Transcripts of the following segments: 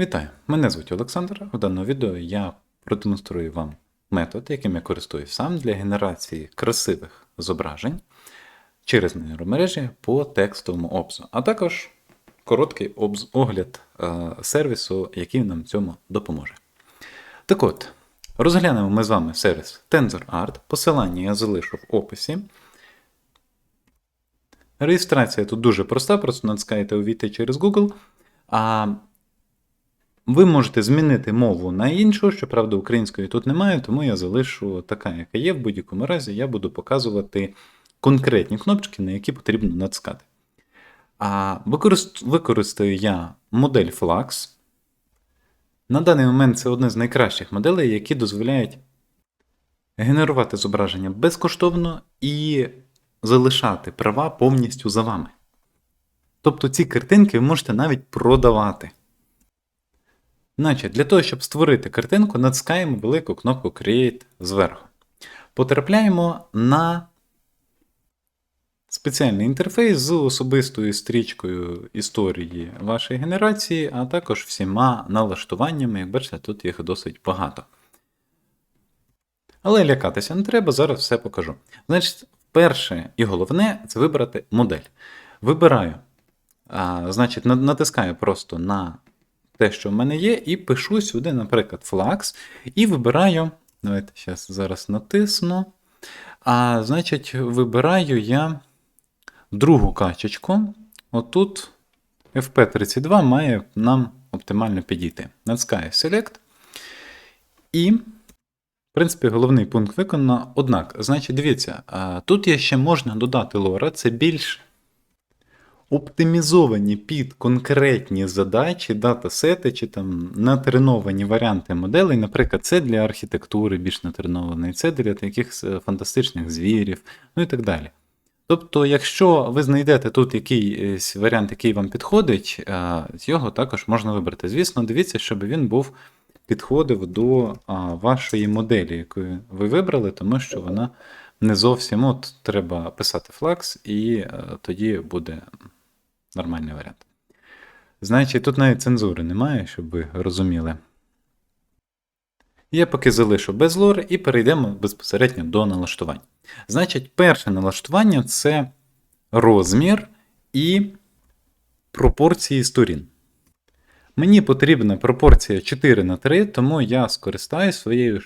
Вітаю! Мене звуть Олександр. У даному відео я продемонструю вам метод, яким я користуюсь сам для генерації красивих зображень через нейромережі по текстовому обзу, а також короткий обз- огляд е, сервісу, який нам в цьому допоможе. Так от, розглянемо ми з вами сервіс TensorArt. Посилання я залишу в описі. Реєстрація тут дуже проста, просто натискаєте увійти через Google. А ви можете змінити мову на іншу, щоправда, української тут немає, тому я залишу така, яка є. В будь-якому разі я буду показувати конкретні кнопочки, на які потрібно натискати. А використаю я модель Flux. На даний момент це одна з найкращих моделей, які дозволяють генерувати зображення безкоштовно і залишати права повністю за вами. Тобто ці картинки ви можете навіть продавати. Значить, для того, щоб створити картинку, натискаємо велику кнопку Create зверху. Потрапляємо на спеціальний інтерфейс з особистою стрічкою історії вашої генерації, а також всіма налаштуваннями. Як бачите, тут їх досить багато. Але лякатися не треба, зараз все покажу. Значить, перше і головне це вибрати модель. Вибираю, а, значить, натискаю просто на те, що в мене є, і пишу сюди, наприклад, Flux, і вибираю. Давайте зараз, зараз натисну. А, значить, вибираю я другу качечку. Отут FP32 має нам оптимально підійти. Натискаю Select. І, в принципі, головний пункт виконано. Однак, значить, дивіться, тут є ще можна додати лора, це більш оптимізовані під конкретні задачі, датасети чи там натреновані варіанти моделей. Наприклад, це для архітектури більш натренований, це для таких е, фантастичних звірів, ну і так далі. Тобто, якщо ви знайдете тут якийсь варіант, який вам підходить, е, його також можна вибрати. Звісно, дивіться, щоб він був підходив до вашої моделі, яку ви вибрали, тому що вона не зовсім от треба писати флакс, і е, тоді буде нормальний варіант. Значить, тут навіть цензури немає, щоб ви розуміли. Я поки залишу без лори і перейдемо безпосередньо до налаштувань. Значить, перше налаштування це розмір і пропорції сторін. Мені потрібна пропорція 4 на 3, тому я скористаюсь своєю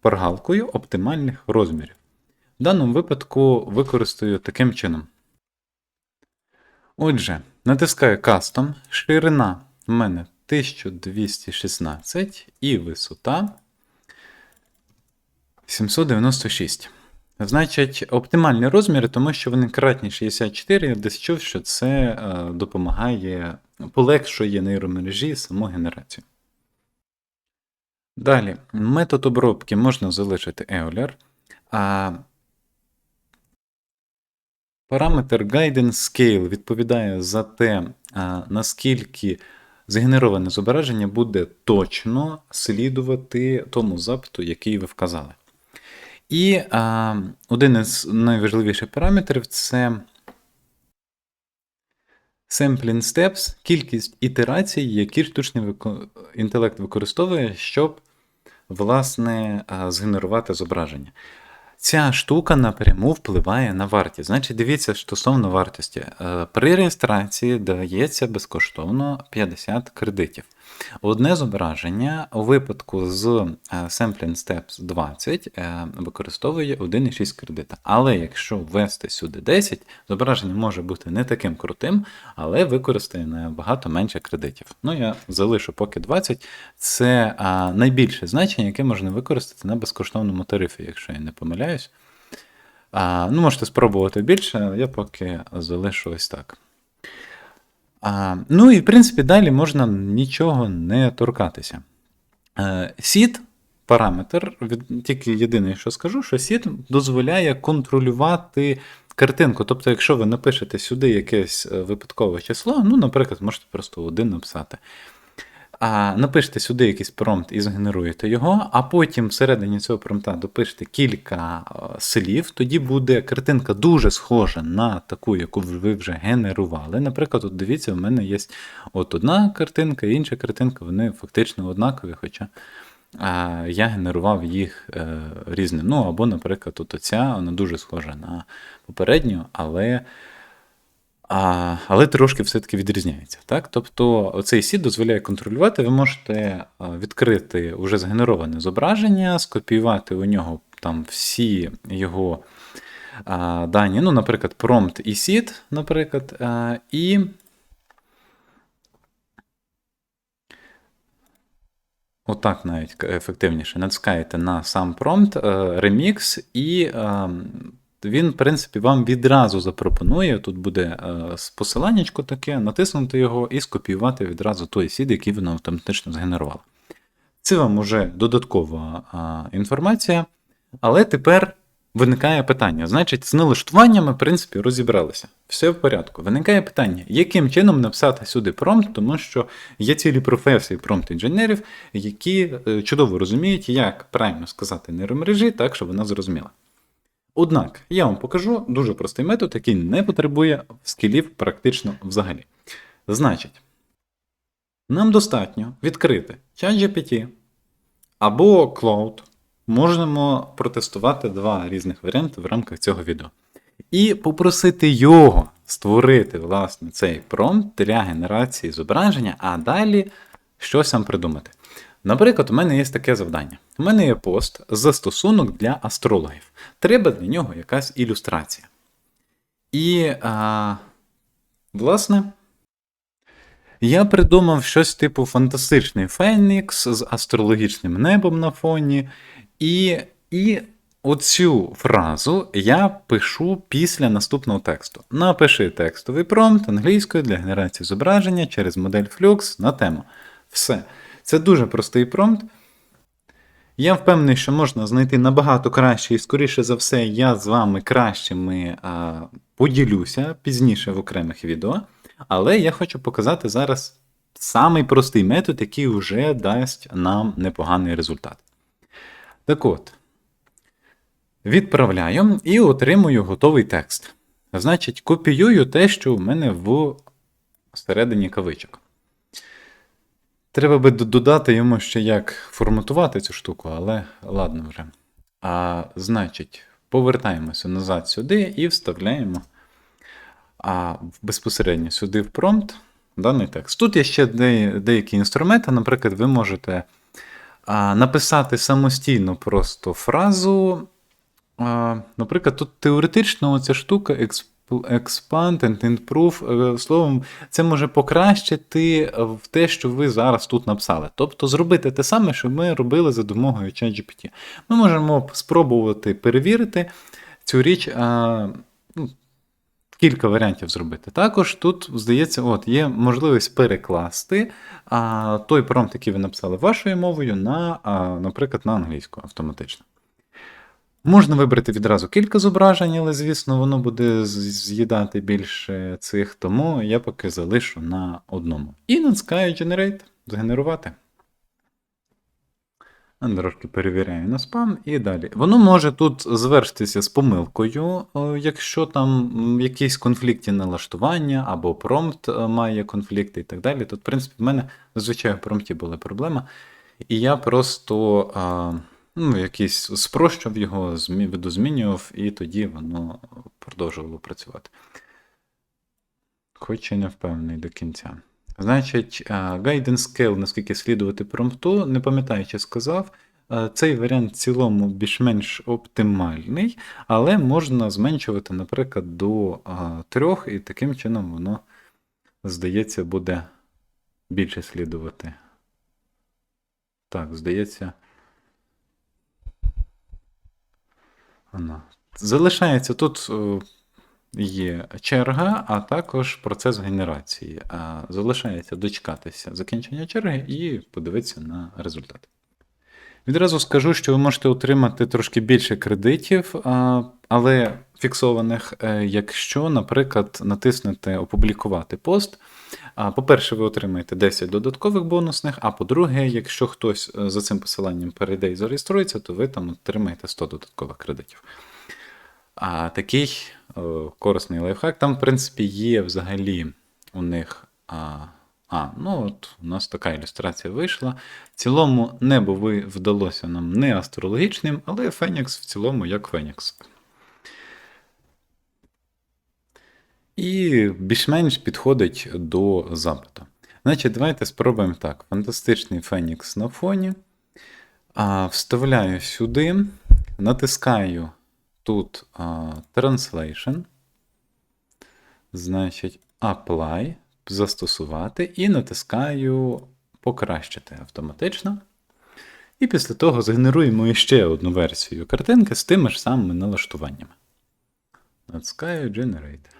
паргалкою оптимальних розмірів. В даному випадку використаю таким чином. Отже, натискаю Custom, ширина в мене 1216 і висота 796. Значить, оптимальні розміри, тому що вони кратні 64, я десь чув, що це е, допомагає, полегшує нейромережі саму генерацію. Далі, метод обробки. Можна залишити Euler, а параметр Guidance Scale відповідає за те, наскільки згенероване зображення буде точно слідувати тому запиту, який ви вказали. І а, один із найважливіших параметрів це sampling steps, кількість ітерацій, які штучний інтелект використовує, щоб власне згенерувати зображення. Ця штука напряму впливає на вартість. Значить, дивіться стосовно вартості. Е, При реєстрації дається безкоштовно 50 кредитів. Одне зображення у випадку з е, Sampling Steps 20 е, використовує 1,6 кредита. Але якщо ввести сюди 10, зображення може бути не таким крутим, але використає набагато менше кредитів. Ну, я залишу поки 20. Це найбільше значення, яке можна використати на безкоштовному тарифі, якщо я не помиляюсь. Ну, можете спробувати більше, я поки залишу ось так. А, ну і в принципі далі можна нічого не торкатися. Сіт параметр, тільки єдине, що скажу, що сіт дозволяє контролювати картинку. Тобто, якщо ви напишете сюди якесь е, випадкове число, ну, наприклад, можете просто один написати. А, напишете сюди якийсь промпт і згенеруєте його, а потім всередині цього промпта допишете кілька е, слів, тоді буде картинка дуже схожа на таку, яку ви вже генерували. Наприклад, от дивіться, в мене є от одна картинка, і інша картинка, вони фактично однакові, хоча а, я генерував їх е, різним. Ну, або, наприклад, от оця, вона дуже схожа на попередню, але. А, але трошки все-таки відрізняється. Так? Тобто цей сіт дозволяє контролювати, ви можете відкрити вже згенероване зображення, скопіювати у нього там всі його а, дані, ну, наприклад, prompt і seed, наприклад, а, і. Отак навіть ефективніше. Натискаєте на сам промпт, ремікс, і він, в принципі, вам відразу запропонує. Тут буде е, посиланнячко таке, натиснути його і скопіювати відразу той сід, який воно автоматично згенерувало. Це вам уже додаткова е, інформація. Але тепер виникає питання. Значить, з налаштуваннями, в принципі, розібралися. Все в порядку. Виникає питання, яким чином написати сюди промпт, тому що є цілі професії промпт-інженерів, які е, чудово розуміють, як правильно сказати нейромережі, так, щоб вона зрозуміла. Однак, я вам покажу дуже простий метод, який не потребує скілів практично взагалі. Значить, нам достатньо відкрити ChatGPT або Cloud. Можемо протестувати два різних варіанти в рамках цього відео. І попросити його створити власне, цей промпт для генерації зображення, а далі щось сам придумати. Наприклад, у мене є таке завдання. У мене є пост застосунок для астрологів. Треба для нього якась ілюстрація. І, а, власне, я придумав щось типу фантастичний фенікс з астрологічним небом на фоні. І, і оцю фразу я пишу після наступного тексту. Напиши текстовий промпт англійською для генерації зображення через модель Flux на тему. Все. Це дуже простий промпт. Я впевнений, що можна знайти набагато краще, і, скоріше за все, я з вами кращими а, поділюся пізніше в окремих відео. Але я хочу показати зараз самий простий метод, який вже дасть нам непоганий результат. Так от, відправляю і отримую готовий текст. Значить, копіюю те, що у мене в середині кавичок. Треба би додати йому ще як форматувати цю штуку, але ладно вже. А, Значить, повертаємося назад сюди і вставляємо а, безпосередньо сюди в промпт даний текст. Тут є ще деякі інструменти, наприклад, ви можете а, написати самостійно просто фразу. А, Наприклад, тут теоретично ця штука expand and improve, е, словом, це може покращити в те, що ви зараз тут написали. Тобто зробити те саме, що ми робили за допомогою ChatGPT. Ми можемо спробувати перевірити цю річ. Ну, Кілька варіантів зробити. Також тут, здається, от є можливість перекласти а, той промпт, який ви написали вашою мовою, на, а, наприклад, на англійську автоматично. Можна вибрати відразу кілька зображень, але, звісно, воно буде з'їдати більше цих, тому я поки залишу на одному. І натискаю Generate, згенерувати. Трошки перевіряю на спам і далі. Воно може тут звершитися з помилкою, якщо там якісь конфлікти налаштування або промпт е, має конфлікти і так далі. Тут, в принципі, в мене зазвичай в промпті була проблема. І я просто ну, якийсь спрощав його, видозмінював, і тоді воно продовжувало працювати. Хоч і не впевнений до кінця. Значить, Guidance Scale, наскільки слідувати промпту, не пам'ятаю, чи сказав, цей варіант в цілому більш-менш оптимальний, але можна зменшувати, наприклад, до трьох, і таким чином воно, здається, буде більше слідувати. Так, здається. Вона. Залишається тут є черга, а також процес генерації. Залишається дочекатися закінчення черги і подивитися на результат. Відразу скажу, що ви можете отримати трошки більше кредитів, але фіксованих, е, якщо, наприклад, натиснете Опублікувати пост. По-перше, ви отримаєте 10 додаткових бонусних, а по-друге, якщо хтось е, за цим посиланням перейде і зареєструється, то ви там отримаєте 100 додаткових кредитів. А такий корисний лайфхак. Там, в принципі, є взагалі у них. А, ну от у нас така ілюстрація вийшла. В цілому небо ви вдалося нам не астрологічним, але Фенікс в цілому як Фенікс. І більш-менш підходить до запиту. Значить, давайте спробуємо так. Фантастичний Фенікс на фоні. А, Вставляю сюди, натискаю тут а, Translation. Значить, Apply, застосувати, і натискаю Покращити автоматично. І після того згенеруємо ще одну версію картинки з тими ж самими налаштуваннями. Натискаю Generate.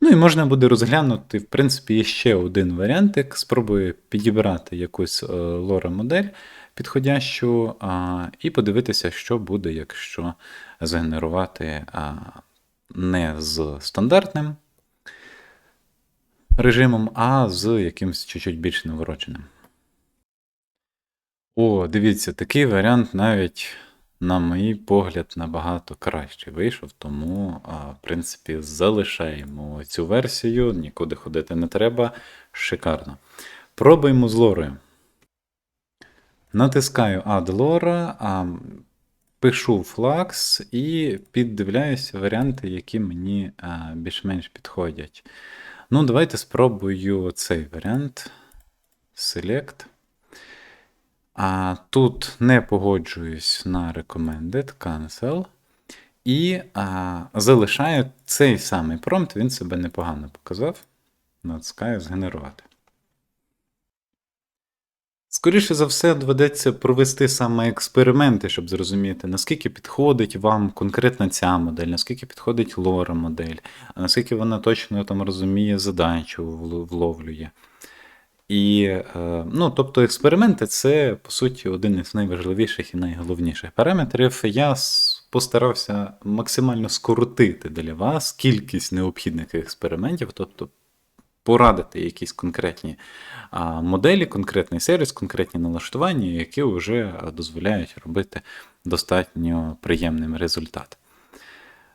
Ну і можна буде розглянути, в принципі, ще один варіантик. Спробую підібрати якусь е, лора-модель підходящу а, і подивитися, що буде, якщо згенерувати а, не з стандартним режимом, а з якимось чуть-чуть більш навороченим. О, дивіться, такий варіант навіть, на мій погляд, набагато краще вийшов, тому, в принципі, залишаємо цю версію, нікуди ходити не треба. Шикарно. Пробуємо з лорою. Натискаю Add Lora, пишу Flux і піддивляюся варіанти, які мені більш-менш підходять. Ну, давайте спробую цей варіант. Select. А тут не погоджуюсь на Recommended, Cancel. І а, залишаю цей самий промпт, він себе непогано показав. Натискаю згенерувати. Скоріше за все, доведеться провести саме експерименти, щоб зрозуміти, наскільки підходить вам конкретно ця модель, наскільки підходить лора модель, наскільки вона точно там розуміє задачу, вл- вловлює. І, е, ну, тобто, експерименти це, по суті, один із найважливіших і найголовніших параметрів. Я постарався максимально скоротити для вас кількість необхідних експериментів, тобто порадити якісь конкретні моделі, конкретний сервіс, конкретні налаштування, які вже дозволяють робити достатньо приємним результат.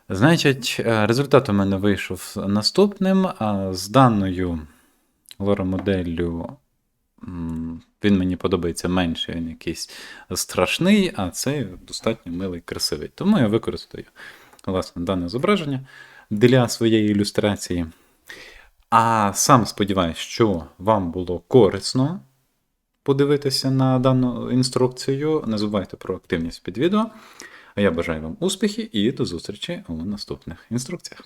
Значить, е, результат у мене вийшов наступним. З даною лора-моделлю він мені подобається менше, він якийсь страшний, а цей достатньо милий, красивий. Тому я використаю власне дане зображення для своєї ілюстрації. А сам сподіваюся, що вам було корисно подивитися на дану інструкцію. Не забувайте про активність під відео. А я бажаю вам успіхів і до зустрічі у наступних інструкціях.